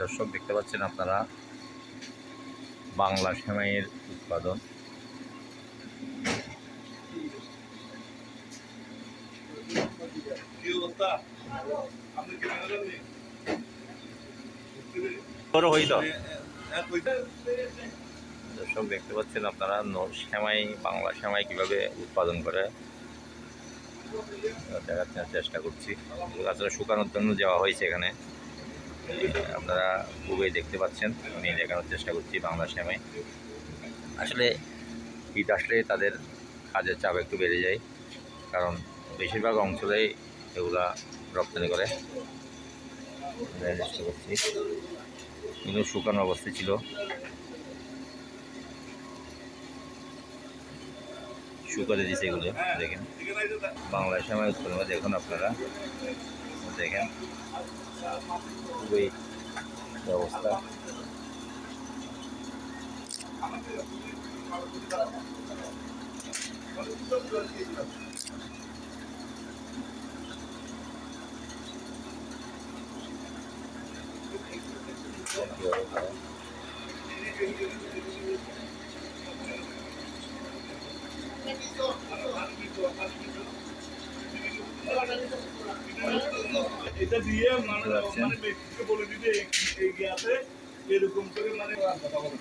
দর্শক দেখতে পাচ্ছেন আপনারা, বাংলা সেমাইয়ের উৎপাদন। দর্শক দেখতে পাচ্ছেন আপনারা সেমাই, বাংলা সেমাই কীভাবে উৎপাদন করে। দেখার চেষ্টা করছি। আসলে শুকানোর জন্য যাওয়া হয়েছে এখানে। আপনারা খুবই দেখতে পাচ্ছেন। আমি দেখানোর চেষ্টা করছি বাংলা সেমাই আসলে ঈদ আসলে তাদের কাজের চাপ একটু বেড়ে যায়। কারণ বেশিরভাগ অঞ্চলেই এগুলা রপ্তানি করে। চেষ্টা করছি। কিন্তু শুকানো অবস্থায় ছিল। শুকাতে দিছে এগুলো, দেখেন। বাংলা সময় উৎপন্ন হয় দেখুন আপনারা। দেখেন খুবই অবস্থা এটা দিয়ে মানে মানে বলে দিবে এই গিয়াতে এরকম করে মানে কথা বলে।